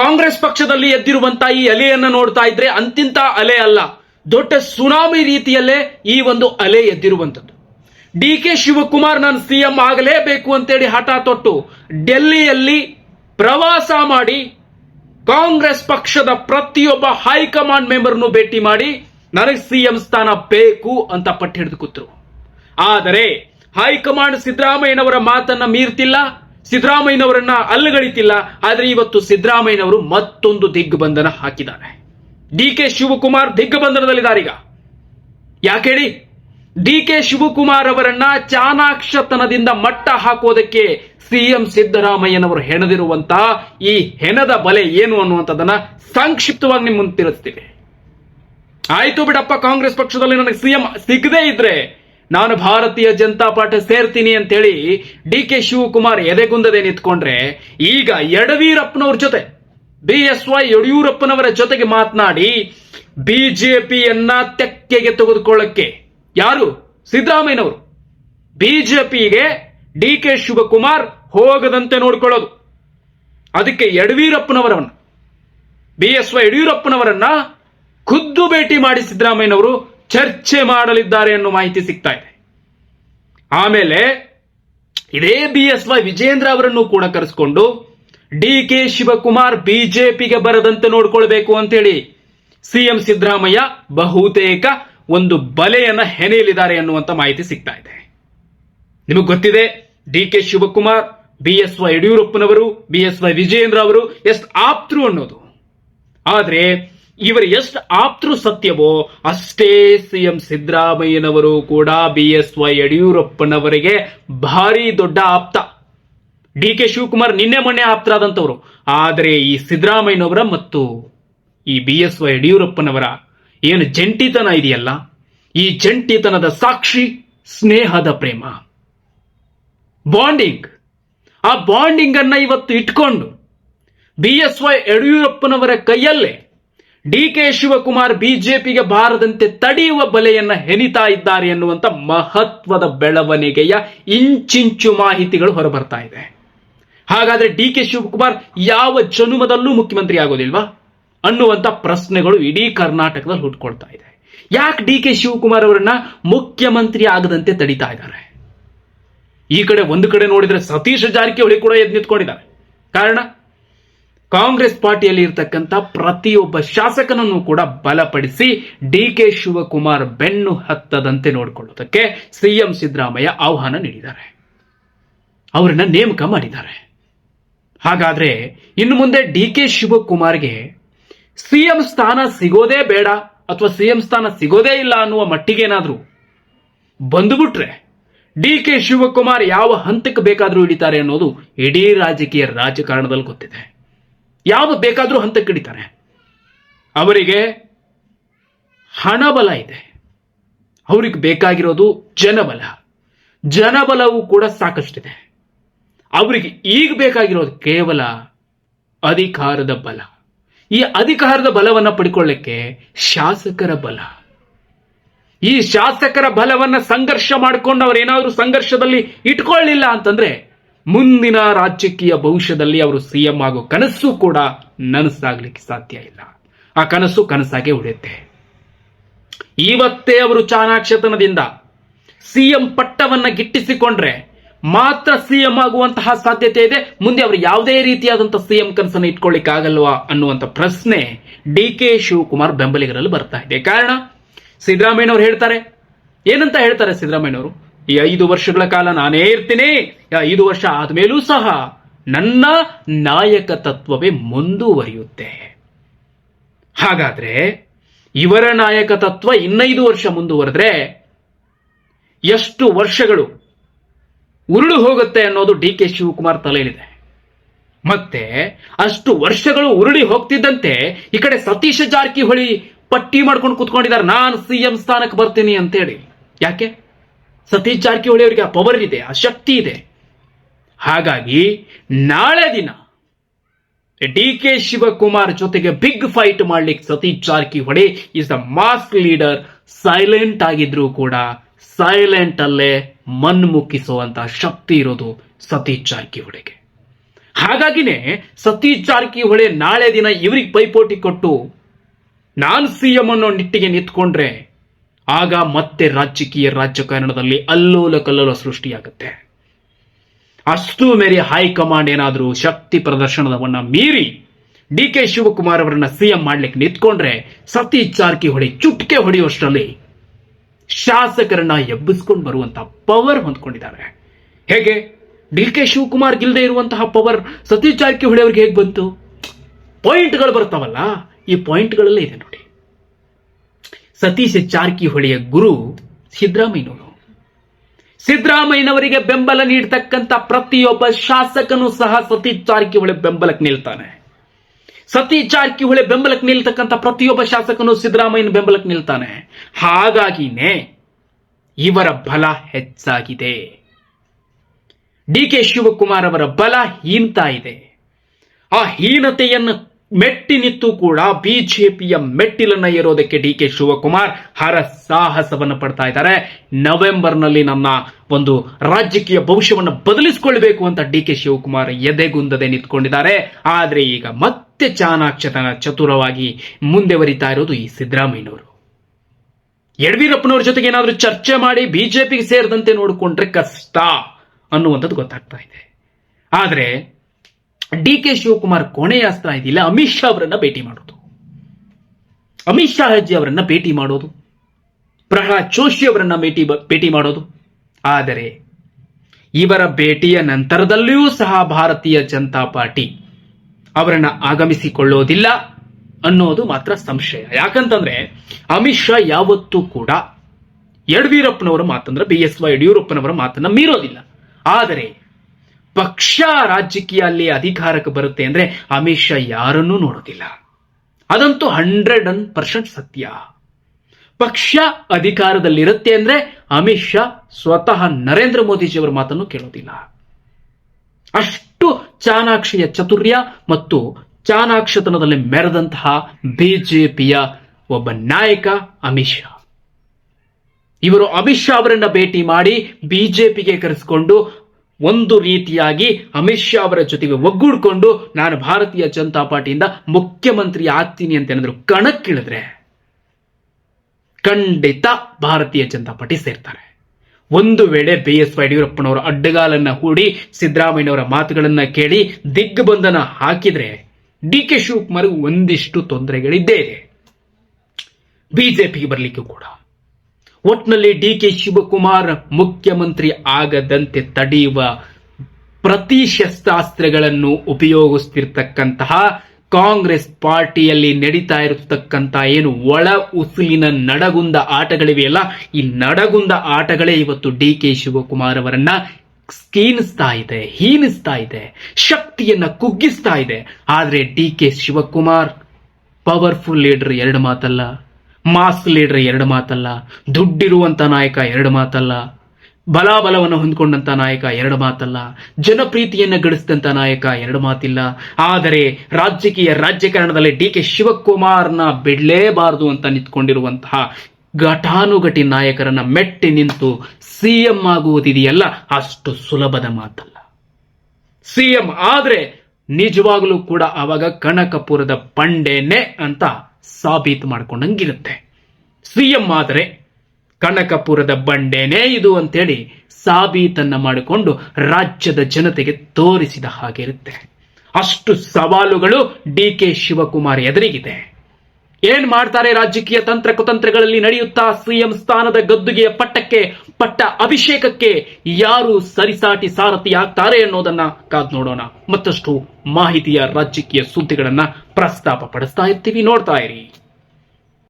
ಕಾಂಗ್ರೆಸ್ ಪಕ್ಷದಲ್ಲಿ ಎದ್ದಿರುವಂತ ಈ ಅಲೆಯನ್ನ ನೋಡ್ತಾ ಇದ್ರೆ ಅಂತಿಂತ ಅಲೆ ಅಲ್ಲ. ದೊಡ್ಡ ಸುನಾಮಿ ರೀತಿಯಲ್ಲೇ ಈ ಒಂದು ಅಲೆ ಎದ್ದಿರುವಂತದ್ದು ಡಿ ಕೆ ಶಿವಕುಮಾರ್ ನಾನು ಸಿಎಂ ಆಗಲೇಬೇಕು ಅಂತೇಳಿ ಹಠ ತೊಟ್ಟು ಡೆಲ್ಲಿಯಲ್ಲಿ ಪ್ರವಾಸ ಮಾಡಿ ಕಾಂಗ್ರೆಸ್ ಪಕ್ಷದ ಪ್ರತಿಯೊಬ್ಬ ಹೈಕಮಾಂಡ್ ಮೆಂಬರ್ನು ಭೇಟಿ ಮಾಡಿ ನನಗೆ ಸಿಎಂ ಸ್ಥಾನ ಬೇಕು ಅಂತ ಪಟ್ಟು ಹಿಡಿದು ಕೂತರು. ಆದರೆ ಹೈಕಮಾಂಡ್ ಸಿದ್ದರಾಮಯ್ಯನವರ ಮಾತನ್ನ ಮೀರ್ತಿಲ್ಲ. ಸಿದ್ದರಾಮಯ್ಯನವರನ್ನ ಅಲ್ಲಗಳಿತಿಲ್ಲ ಆದ್ರೆ ಇವತ್ತು ಸಿದ್ದರಾಮಯ್ಯನವರು ಮತ್ತೊಂದು ದಿಗ್ಬಂಧನ ಹಾಕಿದ್ದಾರೆ. ಡಿ ಕೆ ಶಿವಕುಮಾರ್ ಈಗ. ಯಾಕೇಳಿ? ಡಿ ಕೆ ಶಿವಕುಮಾರ್ ಅವರನ್ನ ಚಾಣಾಕ್ಷತನದಿಂದ ಮಟ್ಟ ಹಾಕೋದಕ್ಕೆ ಸಿಎಂ ಸಿದ್ದರಾಮಯ್ಯನವರು ಹೆಣದಿರುವಂತಹ ಈ ಹೆಣದ ಬಲೆ ಏನು ಅನ್ನುವಂಥದ್ದನ್ನ ಸಂಕ್ಷಿಪ್ತವಾಗಿ ನಿಮ್ಮ ಮುಂದೆ ತಿಳಿಸ್ತೀವಿ. ಆಯ್ತು ಬಿಡಪ್ಪ, ಕಾಂಗ್ರೆಸ್ ಪಕ್ಷದಲ್ಲಿ ನನಗೆ ಸಿಎಂ ಸಿಗದೇ ಇದ್ರೆ ನಾನು ಭಾರತೀಯ ಜನತಾ ಪಾರ್ಟಿ ಸೇರ್ತೀನಿ ಅಂತ ಹೇಳಿ ಡಿ ಕೆ ಶಿವಕುಮಾರ್ ಎದೆಗುಂದದೆ ನಿಂತ್ಕೊಂಡ್ರೆ ಈಗ ಯಡವೀರಪ್ಪನವ್ರ ಜೊತೆ, ಬಿ ಎಸ್ ವೈ ಯಡಿಯೂರಪ್ಪನವರ ಜೊತೆಗೆ ಮಾತನಾಡಿ ಬಿಜೆಪಿಯನ್ನ ತೆಕ್ಕೆಗೆ ತೆಗೆದುಕೊಳ್ಳಕ್ಕೆ. ಯಾರು? ಸಿದ್ದರಾಮಯ್ಯನವರು. ಬಿಜೆಪಿಗೆ ಡಿ ಕೆ ಶಿವಕುಮಾರ್ ಹೋಗದಂತೆ ನೋಡಿಕೊಳ್ಳೋದು. ಅದಕ್ಕೆ ಯಡಿಯೂರಪ್ಪನವರನ್ನ ಬಿ ಎಸ್ ವೈ ಯಡಿಯೂರಪ್ಪನವರನ್ನ ಖುದ್ದು ಭೇಟಿ ಮಾಡಿ ಸಿದ್ದರಾಮಯ್ಯನವರು. ಚರ್ಚೆ ಮಾಡಲಿದ್ದಾರೆ ಅನ್ನೋ ಮಾಹಿತಿ ಸಿಗ್ತಾ ಇದೆ. ಆಮೇಲೆ ಇದೇ ಬಿ ಎಸ್ ವೈ ವಿಜೇಂದ್ರ ಅವರನ್ನು ಕೂಡ ಕರೆಸಿಕೊಂಡು ಡಿ ಕೆ ಶಿವಕುಮಾರ್ ಬಿಜೆಪಿಗೆ ಬರದಂತೆ ನೋಡ್ಕೊಳ್ಬೇಕು ಅಂತೇಳಿ ಸಿಎಂ ಸಿದ್ದರಾಮಯ್ಯ ಬಹುತೇಕ ಒಂದು ಬಲೆಯನ್ನ ಹೆಣೆಯಲಿದ್ದಾರೆ ಅನ್ನುವಂತ ಮಾಹಿತಿ ಸಿಗ್ತಾ ಇದೆ. ನಿಮಗೆ ಗೊತ್ತಿದೆ, D K Shivakumar B S Y ಯಡಿಯೂರಪ್ಪನವರು ಬಿ ಎಸ್ ವೈ ವಿಜೇಂದ್ರ ಅವರು ಎಷ್ಟು ಆಪ್ತರು ಅನ್ನೋದು. ಆದ್ರೆ ಇವರು ಎಷ್ಟು ಆಪ್ತೃ ಸತ್ಯವೋ ಅಷ್ಟೇ ಸಿಎಂ ಸಿದ್ದರಾಮಯ್ಯನವರು ಕೂಡ ಬಿ ಎಸ್ ವೈ ಯಡಿಯೂರಪ್ಪನವರಿಗೆ ಭಾರಿ ದೊಡ್ಡ ಆಪ್ತ. ಡಿ ಕೆ ಶಿವಕುಮಾರ್ ನಿನ್ನೆ ಮೊನ್ನೆ ಆಪ್ತರಾದಂಥವರು. ಆದರೆ ಈ ಸಿದ್ದರಾಮಯ್ಯನವರ ಮತ್ತು ಈ ಬಿ ಎಸ್ ವೈ ಯಡಿಯೂರಪ್ಪನವರ ಏನು ಜಂಟಿತನ ಇದೆಯಲ್ಲ? ಈ ಜಂಟಿತನದ ಸಾಕ್ಷಿ ಸ್ನೇಹದ ಪ್ರೇಮ. ಬಾಂಡಿಂಗ್. ಆ ಬಾಂಡಿಂಗ್ ಅನ್ನ ಇವತ್ತು ಇಟ್ಕೊಂಡು ಬಿ ಎಸ್ ವೈ ಯಡಿಯೂರಪ್ಪನವರ ಕೈಯಲ್ಲೇ ಡಿ ಕೆ ಶಿವಕುಮಾರ್ ಬಿಜೆಪಿಗೆ ಬಾರದಂತೆ ತಡೆಯುವ ಬಲೆಯನ್ನ ಹೆನಿತಾ ಇದ್ದಾರೆ ಎನ್ನುವಂತ ಮಹತ್ವದ ಬೆಳವಣಿಗೆಯ ಇಂಚಿಂಚು ಮಾಹಿತಿಗಳು ಹೊರಬರ್ತಾ ಇದೆ. ಹಾಗಾದ್ರೆ ಡಿ ಕೆ ಶಿವಕುಮಾರ್ ಯಾವ ಜನುಮದಲ್ಲೂ ಮುಖ್ಯಮಂತ್ರಿ ಆಗೋದಿಲ್ವಾ? ಅನ್ನುವಂತ ಪ್ರಶ್ನೆಗಳು ಇಡೀ ಕರ್ನಾಟಕದಲ್ಲಿ ಹುಟ್ಕೊಳ್ತಾ ಇದೆ. ಯಾಕೆ ಡಿ ಕೆ ಶಿವಕುಮಾರ್ ಅವರನ್ನ ಮುಖ್ಯಮಂತ್ರಿ ಆಗದಂತೆ ತಡೀತಾ ಇದ್ದಾರೆ? ಈ ಕಡೆ ಒಂದು ಕಡೆ ನೋಡಿದ್ರೆ ಸತೀಶ್ ಜಾರಕಿಹೊಳಿ ಕೂಡ ಎದ್ದು ನಿಂತ್ಕೊಂಡಿದ್ದಾರೆ. ಕಾರಣ? ಕಾಂಗ್ರೆಸ್ ಪಾರ್ಟಿಯಲ್ಲಿ ಇರತಕ್ಕಂತ ಪ್ರತಿಯೊಬ್ಬ ಶಾಸಕನನ್ನು ಕೂಡ ಬಲಪಡಿಸಿ ಡಿ ಕೆ ಶಿವಕುಮಾರ್ ಬೆನ್ನು ಹತ್ತದಂತೆ ನೋಡಿಕೊಳ್ಳುವುದಕ್ಕೆ ಸಿಎಂ ಸಿದ್ದರಾಮಯ್ಯ ಆಹ್ವಾನ ನೀಡಿದ್ದಾರೆ. ಅವರನ್ನ ನೇಮಕ ಮಾಡಿದ್ದಾರೆ. ಹಾಗಾದ್ರೆ ಇನ್ನು ಮುಂದೆ ಡಿ ಕೆ ಶಿವಕುಮಾರ್ಗೆ ಸಿಎಂ ಸ್ಥಾನ ಸಿಗೋದೇ ಬೇಡ ಅಥವಾ ಸಿಎಂ ಸ್ಥಾನ ಸಿಗೋದೇ ಇಲ್ಲ ಅನ್ನುವ ಮಟ್ಟಿಗೇನಾದ್ರೂ ಬಂದುಬಿಟ್ರೆ ಡಿ ಕೆ ಶಿವಕುಮಾರ್ ಯಾವ ಹಂತಕ್ಕೆ ಬೇಕಾದರೂ ಹಿಡಿತಾರೆ ಅನ್ನೋದು ಇಡೀ ರಾಜಕೀಯ ರಾಜಕಾರಣದಲ್ಲಿ ಗೊತ್ತಿದೆ. ಯಾವ ಬೇಕಾದರೂ ಹಂತಕ್ಕೆ ಹಿಡಿತಾರೆ. ಅವರಿಗೆ ಹಣಬಲ ಇದೆ. ಅವ್ರಿಗೆ ಬೇಕಾಗಿರೋದು ಜನಬಲ. ಜನಬಲವೂ ಕೂಡ ಸಾಕಷ್ಟಿದೆ. ಅವರಿಗೆ ಈಗ ಬೇಕಾಗಿರೋದು ಕೇವಲ ಅಧಿಕಾರದ ಬಲ. ಈ ಅಧಿಕಾರದ ಬಲವನ್ನ ಪಡ್ಕೊಳ್ಳಿಕ್ಕೆ ಶಾಸಕರ ಬಲ. ಈ ಶಾಸಕರ ಬಲವನ್ನ ಸಂಘರ್ಷ ಮಾಡಿಕೊಂಡು ಅವರೇನಾದರೂ ಸಂಘರ್ಷದಲ್ಲಿ ಇಟ್ಕೊಳ್ಳಿಲ್ಲ ಅಂತಂದ್ರೆ ಮುಂದಿನ ರಾಜಕೀಯ ಭವಿಷ್ಯದಲ್ಲಿ ಅವರು ಸಿಎಂ ಆಗೋ ಕನಸು ಕೂಡ ನನಸಾಗ್ಲಿಕ್ಕೆ ಸಾಧ್ಯ ಇಲ್ಲ. ಆ ಕನಸು ಕನಸಾಗೆ ಉಳಿಯುತ್ತೆ. ಇವತ್ತೇ ಅವರು ಚಾಣಾಕ್ಷತನದಿಂದ ಸಿಎಂ ಪಟ್ಟವನ್ನ ಗಿಟ್ಟಿಸಿಕೊಂಡ್ರೆ ಮಾತ್ರ ಸಿಎಂ ಆಗುವಂತಹ ಸಾಧ್ಯತೆ ಇದೆ. ಮುಂದೆ ಅವರು ಯಾವುದೇ ರೀತಿಯಾದಂತಹ ಸಿಎಂ ಕನಸನ್ನು ಇಟ್ಕೊಳ್ಳಿಕ್ಕಾಗಲ್ವಾ ಅನ್ನುವಂಥ ಪ್ರಶ್ನೆ ಡಿ ಕೆ ಶಿವಕುಮಾರ್ ಬೆಂಬಲಿಗರಲ್ಲಿ ಬರ್ತಾ ಇದೆ. ಕಾರಣ ಸಿದ್ದರಾಮಯ್ಯನವರು ಹೇಳ್ತಾರೆ. ಏನಂತ ಹೇಳ್ತಾರೆ ಸಿದ್ದರಾಮಯ್ಯನವರು? ಈ ಐದು ವರ್ಷಗಳ ಕಾಲ ನಾನೇ ಇರ್ತೀನಿ. ಐದು ವರ್ಷ ಆದ್ಮೇಲೂ ಸಹ ನನ್ನ ನಾಯಕ ತತ್ವವೇ ಮುಂದುವರಿಯುತ್ತೆ. ಹಾಗಾದ್ರೆ ಇವರ ನಾಯಕ ತತ್ವ ಇನ್ನೈದು ವರ್ಷ ಮುಂದುವರೆದ್ರೆ ಎಷ್ಟು ವರ್ಷಗಳು ಉರುಳು ಹೋಗುತ್ತೆ ಅನ್ನೋದು ಡಿ ಕೆ ಶಿವಕುಮಾರ್ ತಲೆಯಲ್ಲಿದೆ. ಮತ್ತೆ ಅಷ್ಟು ವರ್ಷಗಳು ಉರುಳಿ ಹೋಗ್ತಿದ್ದಂತೆ ಈ ಕಡೆ ಸತೀಶ ಜಾರಕಿಹೊಳಿ ಪಟ್ಟಿ ಮಾಡ್ಕೊಂಡು ಕೂತ್ಕೊಂಡಿದ್ದಾರೆ. ನಾನು ಸಿಎಂ ಸ್ಥಾನಕ್ಕೆ ಬರ್ತೀನಿ ಅಂತೇಳಿ. ಯಾಕೆ? ಸತೀಶ್ ಜಾರಕಿಹೊಳಿ ಅವರಿಗೆ ಆ ಪವರ್ ಇದೆ, ಆ ಶಕ್ತಿ ಇದೆ. ಹಾಗಾಗಿ ನಾಳೆ ದಿನ ಡಿ ಕೆ ಶಿವಕುಮಾರ್ ಜೊತೆಗೆ ಬಿಗ್ ಫೈಟ್ ಮಾಡ್ಲಿಕ್ಕೆ Satish Jarkiholi is the mass leader silent ಆಗಿದ್ರು ಕೂಡ ಸೈಲೆಂಟ್ ಅಲ್ಲೇ ಮುಕ್ಕಿಸುವಂತಹ ಶಕ್ತಿ ಇರೋದು ಸತೀಶ್ ಜಾರಕಿಹೊಳಿಗೆ. ಹಾಗಾಗಿನೇ ಸತೀಶ್ ಜಾರಕಿಹೊಳಿ ನಾಳೆ ದಿನ ಇವರಿಗೆ ಪೈಪೋಟಿ ಕೊಟ್ಟು ನಾನು ಸಿಎಂ ಅನ್ನೋ ನಿಟ್ಟಿಗೆ ನಿಂತ್ಕೊಂಡ್ರೆ ಆಗ ಮತ್ತೆ ರಾಜಕೀಯ ರಾಜಕಾರಣದಲ್ಲಿ ಅಲ್ಲೋಲ ಕಲ್ಲೋಲ ಸೃಷ್ಟಿಯಾಗುತ್ತೆ. ಅಷ್ಟು ಮೇರೆ ಹೈಕಮಾಂಡ್ ಏನಾದರೂ ಶಕ್ತಿ ಪ್ರದರ್ಶನವನ್ನ ಮೀರಿ ಡಿ ಕೆ ಶಿವಕುಮಾರ್ ಅವರನ್ನ ಸಿಎಂ ಮಾಡ್ಲಿಕ್ಕೆ ನಿಂತ್ಕೊಂಡ್ರೆ ಸತೀಶ್ ಜಾರಕಿಹೊಳಿ ಚುಟ್ಕೆ ಹೊಡೆಯುವಷ್ಟರಲ್ಲಿ ಶಾಸಕರನ್ನ ಎಬ್ಬಿಸ್ಕೊಂಡು ಬರುವಂತ ಪವರ್ ಹೊಂದ್ಕೊಂಡಿದ್ದಾರೆ. ಹೇಗೆ? ಡಿ ಕೆ ಶಿವಕುಮಾರ್ ಗಿಲ್ದೇ ಇರುವಂತಹ ಪವರ್ ಸತೀಶ್ ಜಾರಕಿಹೊಳಿ ಅವ್ರಿಗೆ ಹೇಗೆ ಬಂತು? ಪಾಯಿಂಟ್ಗಳು ಬರ್ತಾವಲ್ಲ ಈ ಪಾಯಿಂಟ್ಗಳಲ್ಲೇ ಇದೆ ನೋಡಿ. ಸತೀಶ್ ಜಾರಕಿಹೊಳಿಯ ಗುರು ಸಿದ್ದರಾಮಯ್ಯನವರು. ಸಿದ್ದರಾಮಯ್ಯನವರಿಗೆ ಬೆಂಬಲ ನೀಡತಕ್ಕಂಥ ಪ್ರತಿಯೊಬ್ಬ ಶಾಸಕನು ಸಹ ಸತೀಶ್ ಜಾರಕಿಹೊಳಿ ಬೆಂಬಲಕ್ಕೆ ನಿಲ್ತಾನೆ. ಸತೀಶ್ ಜಾರಕಿಹೊಳಿ ಬೆಂಬಲಕ್ಕೆ ನಿಲ್ತಕ್ಕಂಥ ಪ್ರತಿಯೊಬ್ಬ ಶಾಸಕನು ಸಿದ್ದರಾಮಯ್ಯನ ಬೆಂಬಲಕ್ಕೆ ನಿಲ್ತಾನೆ. ಹಾಗಾಗಿನೇ ಇವರ ಬಲ ಹೆಚ್ಚಾಗಿದೆ. ಡಿ ಕೆ ಶಿವಕುಮಾರ್ ಅವರ ಬಲ ಹೀನ್ತಾ ಇದೆ. ಆ ಹೀನತೆಯನ್ನು ಮೆಟ್ಟಿ ನಿಂತು ಕೂಡ ಬಿಜೆಪಿಯ ಮೆಟ್ಟಿಲನ್ನ ಏರೋದಕ್ಕೆ ಡಿ ಕೆ ಶಿವಕುಮಾರ್ ಹರ ಸಾಹಸವನ್ನು ಪಡ್ತಾ ಇದ್ದಾರೆ. ನವೆಂಬರ್ನಲ್ಲಿ ನನ್ನ ಒಂದು ರಾಜಕೀಯ ಭವಿಷ್ಯವನ್ನು ಬದಲಿಸಿಕೊಳ್ಬೇಕು ಅಂತ ಡಿ ಕೆ ಶಿವಕುಮಾರ್ ಎದೆಗುಂದದೆ ನಿಂತ್ಕೊಂಡಿದ್ದಾರೆ. ಆದ್ರೆ ಈಗ ಮತ್ತೆ ಚಾಣಾಕ್ಷತನ ಚತುರವಾಗಿ ಮುಂದೆ ಬರಿತಾ ಇರೋದು ಈ ಸಿದ್ದರಾಮಯ್ಯನವರು. ಯಡಿಯೂರಪ್ಪನವ್ರ ಜೊತೆಗೆ ಏನಾದರೂ ಚರ್ಚೆ ಮಾಡಿ ಬಿಜೆಪಿಗೆ ಸೇರಿದಂತೆ ನೋಡಿಕೊಂಡ್ರೆ ಕಷ್ಟ ಅನ್ನುವಂಥದ್ದು ಗೊತ್ತಾಗ್ತಾ ಇದೆ. ಆದ್ರೆ ಡಿ ಕೆ ಶಿವಕುಮಾರ್ ಕೊನೆಯ ಅಸ್ತ್ರ ಇದಿಲ್ಲ ಅಮಿತ್ ಶಾ ಅವರನ್ನ ಭೇಟಿ ಮಾಡೋದು. ಅಮಿತ್ ಶಾ ಹೆಜ್ಜೆ ಅವರನ್ನ ಭೇಟಿ ಮಾಡೋದು. ಪ್ರಹ್ಲಾದ್ ಜೋಶಿ ಅವರನ್ನ ಭೇಟಿ ಭೇಟಿ ಮಾಡೋದು. ಆದರೆ, ಇವರ ಭೇಟಿಯ ನಂತರದಲ್ಲಿಯೂ ಸಹ ಭಾರತೀಯ ಜನತಾ ಪಾರ್ಟಿ ಅವರನ್ನ ಆಗಮಿಸಿಕೊಳ್ಳೋದಿಲ್ಲ ಅನ್ನೋದು ಮಾತ್ರ ಸಂಶಯ. ಯಾಕಂತಂದ್ರೆ, ಅಮಿತ್ ಶಾ ಯಾವತ್ತೂ ಕೂಡ ಯಡಿಯೂರಪ್ಪನವರ ಮಾತಂದ್ರೆ, ಬಿ ಎಸ್ ವೈ ಯಡಿಯೂರಪ್ಪನವರ ಮಾತನ್ನ ಮೀರೋದಿಲ್ಲ. ಆದರೆ ಪಕ್ಷ ರಾಜಕೀಯ ಅಲ್ಲಿ ಅಧಿಕಾರಕ್ಕೆ ಬರುತ್ತೆ ಅಂದ್ರೆ ಅಮಿತ್ ಶಾ ಯಾರನ್ನೂ ನೋಡೋದಿಲ್ಲ. ಅದಂತೂ ಹಂಡ್ರೆಡ್ ಅಂಡ್ ಪರ್ಸೆಂಟ್ ಸತ್ಯ. ಪಕ್ಷ ಅಧಿಕಾರದಲ್ಲಿರುತ್ತೆ ಅಂದ್ರೆ ಅಮಿತ್ ಶಾ ಸ್ವತಃ ನರೇಂದ್ರ ಮೋದಿಜಿಯವರ ಮಾತನ್ನು ಕೇಳೋದಿಲ್ಲ. ಅಷ್ಟು ಚಾಣಾಕ್ಷಿಯ ಚತುರ್ಯ ಮತ್ತು ಚಾಣಾಕ್ಷತನದಲ್ಲಿ ಮೆರೆದಂತಹ ಬಿಜೆಪಿಯ ಒಬ್ಬ ನಾಯಕ ಅಮಿತ್ ಶಾ. ಇವರು ಅಮಿತ್ ಶಾ ಅವರನ್ನ ಭೇಟಿ ಮಾಡಿ ಬಿಜೆಪಿಗೆ ಕರೆಸಿಕೊಂಡು ಒಂದು ರೀತಿಯಾಗಿ ಅಮಿತ್ ಶಾ ಅವರ ಜೊತೆಗೆ ಒಗ್ಗೂಡ್ಕೊಂಡು ನಾನು ಭಾರತೀಯ ಜನತಾ ಪಾರ್ಟಿಯಿಂದ ಮುಖ್ಯಮಂತ್ರಿ ಆಗ್ತೀನಿ ಅಂತ ಏನಾದ್ರು ಕಣಕ್ಕಿಳಿದ್ರೆ ಖಂಡಿತ ಭಾರತೀಯ ಜನತಾ ಪಾರ್ಟಿ ಸೇರ್ತಾರೆ. ಒಂದು ವೇಳೆ ಬಿ ಎಸ್ ಯಡಿಯೂರಪ್ಪನವರ ಅಡ್ಡಗಾಲನ್ನ ಹೂಡಿ, ಸಿದ್ದರಾಮಯ್ಯನವರ ಮಾತುಗಳನ್ನ ಕೇಳಿ ದಿಗ್ಬಂಧನ ಹಾಕಿದ್ರೆ ಡಿ ಕೆ ಶಿವಕುಮಾರ್ ಒಂದಿಷ್ಟು ತೊಂದರೆಗಳಿದ್ದೇ ಇದೆ. ಬಿಜೆಪಿಗೆ ಬರಲಿಕ್ಕೂ ಕೂಡ. ಒಟ್ನಲ್ಲಿ ಡಿ ಕೆ ಶಿವಕುಮಾರ್ ಮುಖ್ಯಮಂತ್ರಿ ಆಗದಂತೆ ತಡೆಯುವ ಪ್ರತಿ ಶಸ್ತ್ರಾಸ್ತ್ರಗಳನ್ನು ಉಪಯೋಗಿಸ್ತಿರ್ತಕ್ಕಂತಹ ಕಾಂಗ್ರೆಸ್ ಪಾರ್ಟಿಯಲ್ಲಿ ನಡೀತಾ ಇರತಕ್ಕಂತಹ ಏನು ಒಳ ಉಸುಲಿನ ನಡಗುಂದ ಆಟಗಳಿವೆಯಲ್ಲ, ಈ ನಡಗುಂದ ಆಟಗಳೇ ಇವತ್ತು ಡಿ ಕೆ ಶಿವಕುಮಾರ್ ಅವರನ್ನ ಸ್ಕೀನಿಸ್ತಾ ಇದೆ, ಹೀನಿಸ್ತಾ ಇದೆ, ಶಕ್ತಿಯನ್ನ ಕುಗ್ಗಿಸ್ತಾ ಇದೆ. ಆದ್ರೆ D K Shivakumar powerful leader ಎರಡು ಮಾತಲ್ಲ. ಮಾಸ್ ಲೀಡರ್ ಎರಡು ಮಾತಲ್ಲ. ದುಡ್ಡಿರುವಂತ ನಾಯಕ ಎರಡು ಮಾತಲ್ಲ. ಬಲಾಬಲವನ್ನು ಹೊಂದ್ಕೊಂಡಂತ ನಾಯಕ ಎರಡು ಮಾತಲ್ಲ. ಜನಪ್ರೀತಿಯನ್ನು ಗಳಿಸಿದಂತ ನಾಯಕ ಎರಡು ಮಾತಿಲ್ಲ. ಆದರೆ ರಾಜಕೀಯ ರಾಜಕಾರಣದಲ್ಲಿ ಡಿ ಕೆ ಶಿವಕುಮಾರ್ನ ಬಿಡಲೇಬಾರದು ಅಂತ ನಿಂತ್ಕೊಂಡಿರುವಂತಹ ಘಟಾನುಘಟಿ ನಾಯಕರನ್ನ ಮೆಟ್ಟಿ ನಿಂತು ಸಿಎಂ ಆಗುವುದಿದೆಯಲ್ಲ? ಅಷ್ಟು ಸುಲಭದ ಮಾತಲ್ಲ. ಸಿಎಂ ಆದ್ರೆ ನಿಜವಾಗಲೂ ಕೂಡ ಅವಾಗ ಕನಕಪುರದ ಬಂಡೆನೆ ಅಂತ ಸಾಬೀತು ಮಾಡ್ಕೊಂಡಂಗಿರುತ್ತೆ. ಸಿಎಂ ಆದರೆ ಕನಕಪುರದ ಬಂಡೆನೇ ಇದು ಅಂತೇಳಿ ಸಾಬೀತನ್ನ ಮಾಡಿಕೊಂಡು ರಾಜ್ಯದ ಜನತೆಗೆ ತೋರಿಸಿದ ಹಾಗೆ ಇರುತ್ತೆ. ಅಷ್ಟು ಸವಾಲುಗಳು ಡಿ ಕೆ ಶಿವಕುಮಾರ್ ಎದುರಿಗಿದೆ. ಏನ್ ಮಾಡ್ತಾರೆ ರಾಜಕೀಯ ತಂತ್ರ ಕುತಂತ್ರಗಳಲ್ಲಿ ನಡೆಯುತ್ತಾ ಸಿಎಂ ಸ್ಥಾನದ ಗದ್ದುಗೆಯ ಪಟ್ಟಕ್ಕೆ ಪಟ್ಟ ಅಭಿಷೇಕಕ್ಕೆ ಯಾರು ಸರಿಸಾಟಿ ಸಾರಥಿ ಆಗ್ತಾರೆ ಅನ್ನೋದನ್ನ ಕಾದ್ ನೋಡೋಣ. ಮತ್ತಷ್ಟು ಮಾಹಿತಿಯ ರಾಜಕೀಯ ಸುದ್ದಿಗಳನ್ನ ಪ್ರಸ್ತಾಪ ಪಡಿಸ್ತಾ ಇರ್ತೀವಿ. ನೋಡ್ತಾ ಇರಿ.